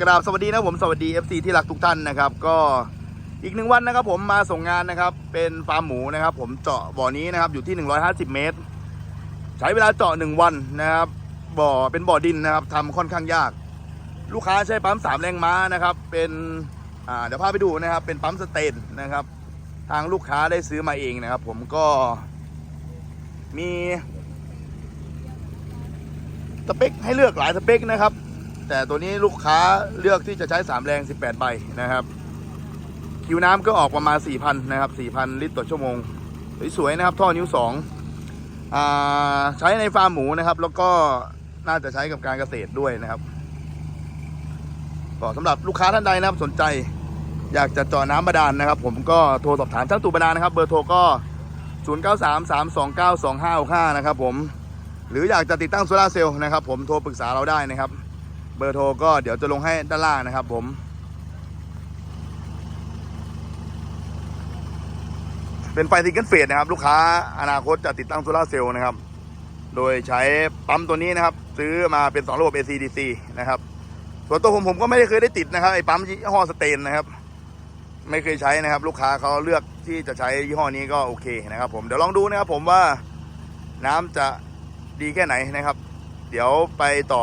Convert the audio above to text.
กราบสวัสดีนะผมสวัสดี FC ที่รักทุกท่านนะครับ ก็อีกหนึ่งวันนะครับ ผมมาส่งงานนะครับ เป็นฟาร์มหมูนะครับ ผมเจาะบ่อนี้นะครับ อยู่ที่ 150 เมตร ใช้เวลาเจาะหนึ่งวันนะครับ บ่อเป็นบ่อดินนะครับทำค่อนข้างยาก ลูกค้าใช้ปั๊มสามแรงม้านะครับ เป็นอ่าเดี๋ยวพาไปดูนะครับ เป็นปั๊มสเตนนะครับ ทางลูกค้าได้ซื้อมาเองนะครับ ผมก็มีสเปคให้เลือกหลายสเปคนะครับ แต่ตัวนี้ลูกค้าเลือกที่จะใช้ 3 แรง 18 ใบนะครับ คิวน้ำก็ออกประมาณ 4,000 นะครับ 4,000 ลิตรต่อชั่วโมง สวยๆนะครับ ท่อนิ้ว2อใช้ในฟาร์มหมูนะครับ แล้วก็น่าจะใช้กับการเกษตรด้วยนะครับก็สำหรับลูกค้าท่านใดนะครับสนใจ อยากจะเจาะน้ำบาดาลนะครับ ผมก็โทรสอบถามช่างตูบาดาลนะครับ เบอร์โทรก็ 0933292565 นะครับผมหรืออยากจะติดตั้งโซลาเซลล์นะครับ ผมโทรปรึกษาเราได้นะครับ เบอร์โทรก็เดี๋ยวจะลงให้ด้านล่างนะครับผม เป็นไฟซิงเกิลเฟสนะครับ ลูกค้าอนาคตจะติดตั้งโซลาเซลล์นะครับ โดยใช้ปั๊มตัวนี้นะครับ ซื้อมาเป็น2ระบบ AC DC นะครับส่วนตัวผมผมก็ไม่ได้เคยได้ติดนะครับไอ้ปั๊มยี่ห้อสเตนนะครับ ไม่เคยใช้นะครับ ลูกค้าเขาเลือกที่จะใช้ยี่ห้อนี้ก็โอเคนะครับ ผมเดี๋ยวลองดูนะครับ ผมว่าน้ำจะดีแค่ไหนนะครับ เดี๋ยวไปต่อ